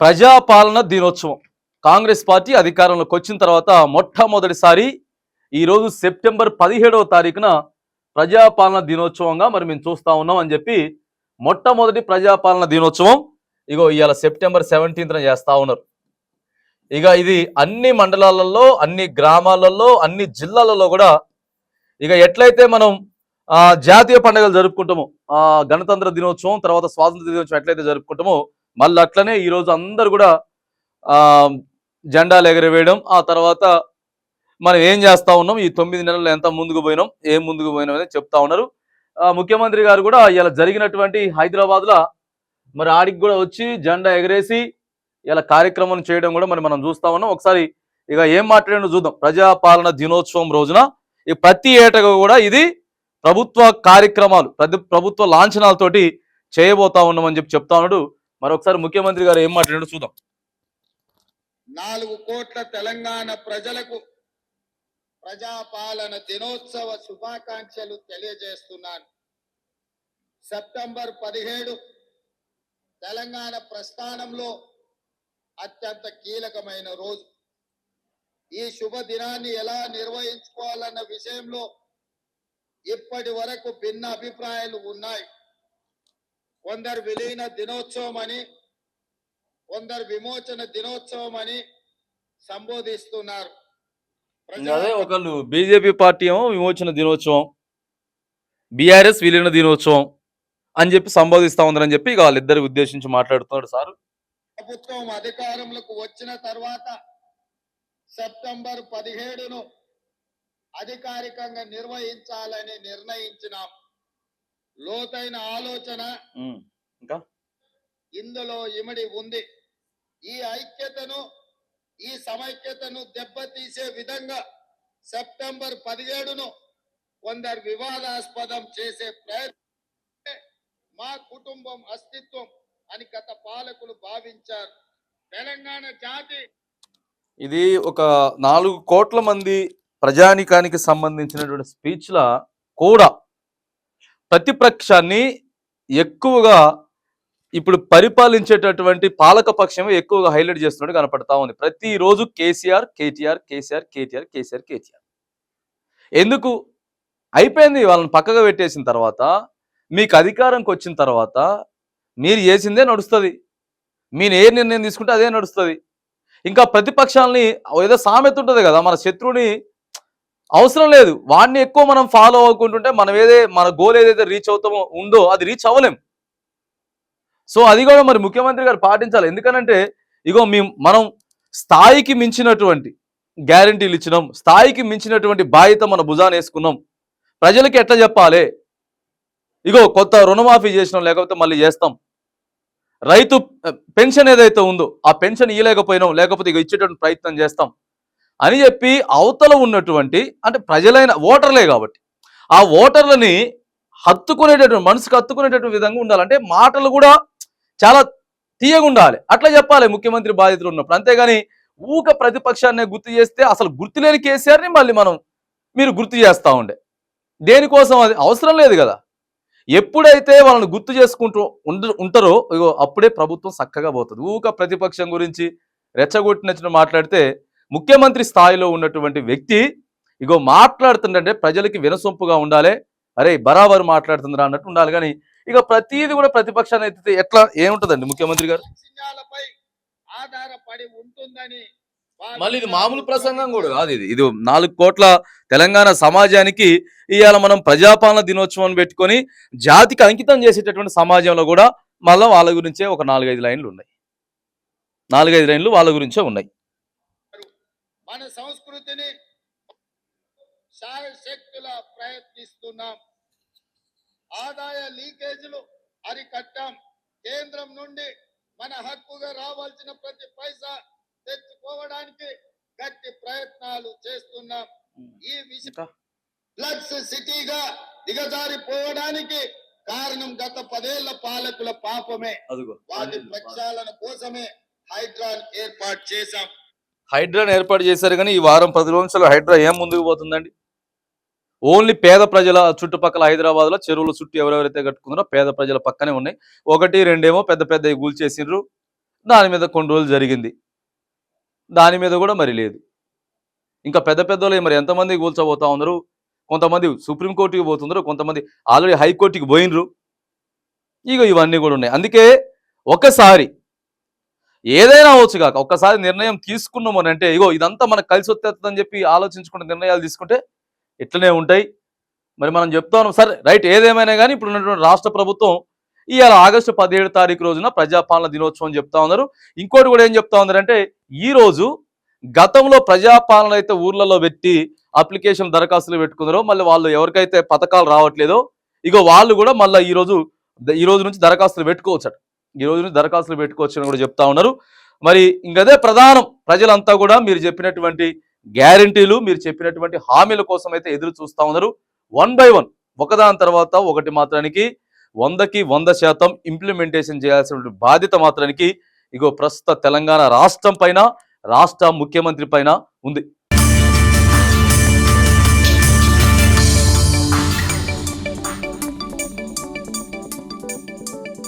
ప్రజాపాలన దినోత్సవం. కాంగ్రెస్ పార్టీ అధికారంలోకి వచ్చిన తర్వాత మొట్టమొదటిసారి ఈరోజు సెప్టెంబర్ పదిహేడవ తారీఖున ప్రజాపాలన దినోత్సవంగా మరి మేము చూస్తూ ఉన్నాం అని చెప్పి మొట్టమొదటి ప్రజాపాలన దినోత్సవం ఇగో ఇవాళ సెప్టెంబర్ సెవెంటీన్త్న చేస్తూ ఉన్నారు. ఇక ఇది అన్ని మండలాలలో అన్ని గ్రామాలలో అన్ని జిల్లాలలో కూడా ఇక ఎట్లయితే మనం జాతీయ పండుగలు జరుపుకుంటామో గణతంత్ర దినోత్సవం తర్వాత స్వాతంత్ర దినోత్సవం ఎట్లయితే జరుపుకుంటామో మళ్ళీ అట్లనే ఈరోజు అందరు కూడా ఆ జెండాలు ఎగరవేయడం ఆ తర్వాత మనం ఏం చేస్తా ఉన్నాం? ఈ తొమ్మిది నెలలు ఎంత ముందుకు పోయినాం? ఏం ముందుకు పోయినాం అనేది చెప్తా ఉన్నారు. ఆ, ముఖ్యమంత్రి గారు కూడా ఇలా జరిగినటువంటి హైదరాబాద్లో మరి ఆడికి కూడా వచ్చి జెండా ఎగరేసి ఇలా కార్యక్రమం చేయడం కూడా మరి మనం చూస్తా ఉన్నాం. ఒకసారి ఇక ఏం మాట్లాడినో చూద్దాం. ప్రజాపాలన దినోత్సవం రోజున ఈ ప్రతి ఏటగా కూడా ఇది ప్రభుత్వ కార్యక్రమాలు ప్రతి ప్రభుత్వ లాంఛనాలతోటి చేయబోతా ఉన్నామని చెప్పి చెప్తా ఉన్నాడు మరొకసారి ముఖ్యమంత్రి గారు ఏం మాట్లాడాడో చూద్దాం. నాలుగు కోట్ల తెలంగాణ ప్రజలకు ప్రజాపాలన దినోత్సవ శుభాకాంక్షలు తెలియజేస్తున్నాను. సెప్టెంబర్ పదిహేడు తెలంగాణ ప్రస్థానంలో అత్యంత కీలకమైన రోజు. ఈ శుభ దినాన్ని ఎలా నిర్వహించుకోవాలన్న విషయంలో ఇప్పటి వరకు భిన్న అభిప్రాయాలు ఉన్నాయి. కొందరు విలీన దినోత్సవం అని కొందరు విమోచన దినోత్సవం అని సంబోధిస్తున్నారు అదే ఒకళ్ళు బీజేపీ పార్టీ ఏమో విమోచన దినోత్సవం బీఆర్ఎస్ విలీన దినోత్సవం అని చెప్పి సంబోధిస్తా ఉందని చెప్పి ఇక వాళ్ళిద్దరి ఉద్దేశించి మాట్లాడుతున్నాడు సార్. ప్రభుత్వం అధికారంలోకి వచ్చిన తర్వాత సెప్టెంబర్ పదిహేడును అధికారికంగా నిర్వహించాలని నిర్ణయించినాం. లోతైన ఆలోచన ఇంకా? ఇందులో ఇమిడి ఉంది. ఈ ఐక్యతను ఈ సమైక్యతను దెబ్బతీసే విధంగా సెప్టెంబర్ పదిహేడును కొందరు వివాదాస్పదం చేసే ప్రయత్నం మా కుటుంబం అస్తిత్వం అని గత పాలకులు భావించారు. తెలంగాణ జాతి ఇది ఒక నాలుగు కోట్ల మంది ప్రజానికానికి సంబంధించినటువంటి స్పీచ్ల కూడా ప్రతిపక్షాన్ని ఎక్కువగా ఇప్పుడు పరిపాలించేటటువంటి పాలక పక్షమే ఎక్కువగా హైలైట్ చేస్తున్నట్టు కనపడతా ఉంది. ప్రతిరోజు కేసీఆర్ కేటీఆర్ కేసీఆర్ కేటీఆర్ కేసీఆర్ కేటీఆర్. ఎందుకు? అయిపోయింది వాళ్ళని పక్కగా పెట్టేసిన తర్వాత మీకు అధికారంకి వచ్చిన తర్వాత మీరు చేసిందే నడుస్తుంది. మీరు ఏ నిర్ణయం తీసుకుంటే అదే నడుస్తుంది. ఇంకా ప్రతిపక్షాలని ఏదో సామెత ఉంటుంది కదా మన శత్రువుని అవసరం లేదు. వాడిని ఎక్కువ మనం ఫాలో అవ్వకుంటుంటే మనం ఏదే మన గోల్ ఏదైతే రీచ్ అవుతామో ఉందో అది రీచ్ అవ్వలేం. సో అది కూడా మరి ముఖ్యమంత్రి గారు పాటించాలి. ఎందుకనంటే ఇగో మేము మనం స్థాయికి మించినటువంటి గ్యారంటీలు ఇచ్చినాం. స్థాయికి మించినటువంటి బాధ్యత మన భుజాన్ని వేసుకున్నాం. ప్రజలకి ఎట్లా చెప్పాలి? ఇగో కొత్త రుణమాఫీ చేసినాం లేకపోతే మళ్ళీ చేస్తాం. రైతు పెన్షన్ ఏదైతే ఉందో ఆ పెన్షన్ ఇవ్వలేకపోయినాం లేకపోతే ఇక ఇచ్చేటువంటి ప్రయత్నం చేస్తాం. అని చెప్పి అవతల ఉన్నటువంటి అంటే ప్రజలైన ఓటర్లే కాబట్టి ఆ ఓటర్లని హత్తుకునేటటువంటి మనసుకు హత్తుకునేటటువంటి విధంగా ఉండాలంటే మాటలు కూడా చాలా తీయగా ఉండాలి. అట్లా చెప్పాలి ముఖ్యమంత్రి బాధితులు ఉన్నప్పుడు. అంతేగాని ఊక ప్రతిపక్షాన్ని గుర్తు చేస్తే అసలు గుర్తులేని కేసీఆర్ని మళ్ళీ మనం మీరు గుర్తు చేస్తూ ఉండే. దేనికోసం అది? అవసరం లేదు కదా. ఎప్పుడైతే వాళ్ళని గుర్తు చేసుకుంటూ ఉండ ఉంటారో ఇగో అప్పుడే ప్రభుత్వం చక్కగా పోతుంది. ఊక ప్రతిపక్షం గురించి రెచ్చగొట్టినచ్చిన మాట్లాడితే ముఖ్యమంత్రి స్థాయిలో ఉన్నటువంటి వ్యక్తి ఇగో మాట్లాడుతుందంటే ప్రజలకి వినసొంపుగా ఉండాలి. అరే బరాబరు మాట్లాడుతుందిరా అన్నట్టు ఉండాలి. కానీ ఇక ప్రతిదీ కూడా ప్రతిపక్షాన్ని ఎత్తితే ఎట్లా ఏముంటుందండి ముఖ్యమంత్రి గారు? ఆధారపడి ఉంటుందని మళ్ళీ ఇది మామూలు ప్రసంగం కూడా కాదు ఇది. ఇది నాలుగు కోట్ల తెలంగాణ సమాజానికి ఇవాళ మనం ప్రజాపాలన దినోత్సవం పెట్టుకొని జాతికి అంకితం చేసేటటువంటి సమాజంలో కూడా మళ్ళీ వాళ్ళ గురించే ఒక నాలుగైదు లైన్లు ఉన్నాయి. నాలుగైదు లైన్లు వాళ్ళ గురించే ఉన్నాయి. మన సంస్కృతిని శాయశక్తుల ప్రయత్నిస్తున్నాం. ఆదాయ లీకేజీలు అరికట్టాం. కేంద్రం నుండి మన హక్కుగా రావాల్సిన ప్రతి పైసా తెచ్చుకోవడానికి గట్టి ప్రయత్నాలు చేస్తున్నాం. ఈ విషయం? ఫ్లక్స్ సిటీగా దిగజారిపోవడానికి కారణం గత పదేళ్ళ పాలకుల పాపమే. వాటి ప్రక్షాళన కోసమే హైడ్రాన్ ఏర్పాటు చేశాం. హైడ్రాను ఏర్పాటు చేశారు కానీ ఈ వారం పది రోజులు హైడ్రా ఏం ముందుకు పోతుందండి? ఓన్లీ పేద ప్రజల చుట్టుపక్కల హైదరాబాద్లో చెరువుల చుట్టూ ఎవరెవరైతే కట్టుకున్నారో పేద ప్రజల పక్కనే ఉన్నాయి. ఒకటి రెండేమో పెద్ద పెద్ద కూల్చేసిండ్రు దాని మీద కొన్ని రోజులు జరిగింది. దాని మీద కూడా మరి లేదు. ఇంకా పెద్ద పెద్దలు మరి ఎంతమంది కూల్చోబోతా ఉన్నారు? కొంతమంది సుప్రీంకోర్టుకి పోతున్నారు కొంతమంది ఆల్రెడీ హైకోర్టుకి పోయినరు ఇక ఇవన్నీ కూడా ఉన్నాయి. అందుకే ఒకసారి ఏదైనా అవచ్చు కాక ఒక్కసారి నిర్ణయం తీసుకున్నాము అని అంటే ఇగో ఇదంతా మనకు కలిసి వచ్చేస్తుందని చెప్పి ఆలోచించుకున్న నిర్ణయాలు తీసుకుంటే ఇట్లనే ఉంటాయి. మరి మనం చెప్తాను సరే రైట్ ఏదేమైనా కానీ ఇప్పుడు ఉన్నటువంటి రాష్ట్ర ప్రభుత్వం ఇవాళ ఆగస్టు పదిహేడు తారీఖు రోజున ప్రజాపాలన దినోత్సవం చెప్తా ఉన్నారు. ఇంకోటి కూడా ఏం చెప్తా ఉన్నారంటే ఈరోజు గతంలో ప్రజాపాలన అయితే ఊర్లలో పెట్టి అప్లికేషన్ దరఖాస్తులు పెట్టుకున్నారో మళ్ళీ వాళ్ళు ఎవరికైతే పథకాలు రావట్లేదో ఇగో వాళ్ళు కూడా మళ్ళీ ఈ రోజు ఈ రోజు నుంచి దరఖాస్తులు పెట్టుకోవచ్చట. ఈ రోజు నుంచి దరఖాస్తులు పెట్టుకోవచ్చు అని కూడా చెప్తా ఉన్నారు. మరి ఇంకదే ప్రధానం ప్రజలంతా కూడా మీరు చెప్పినటువంటి గ్యారంటీలు మీరు చెప్పినటువంటి హామీల కోసం అయితే ఎదురు చూస్తూ ఉన్నారు. వన్ బై వన్ ఒకదాని తర్వాత ఒకటి మాత్రానికి వందకి వంద శాతం ఇంప్లిమెంటేషన్ చేయాల్సిన బాధ్యత మాత్రానికి ఇగో ప్రస్తుత తెలంగాణ రాష్ట్రం పైన రాష్ట్ర ముఖ్యమంత్రి పైన ఉంది.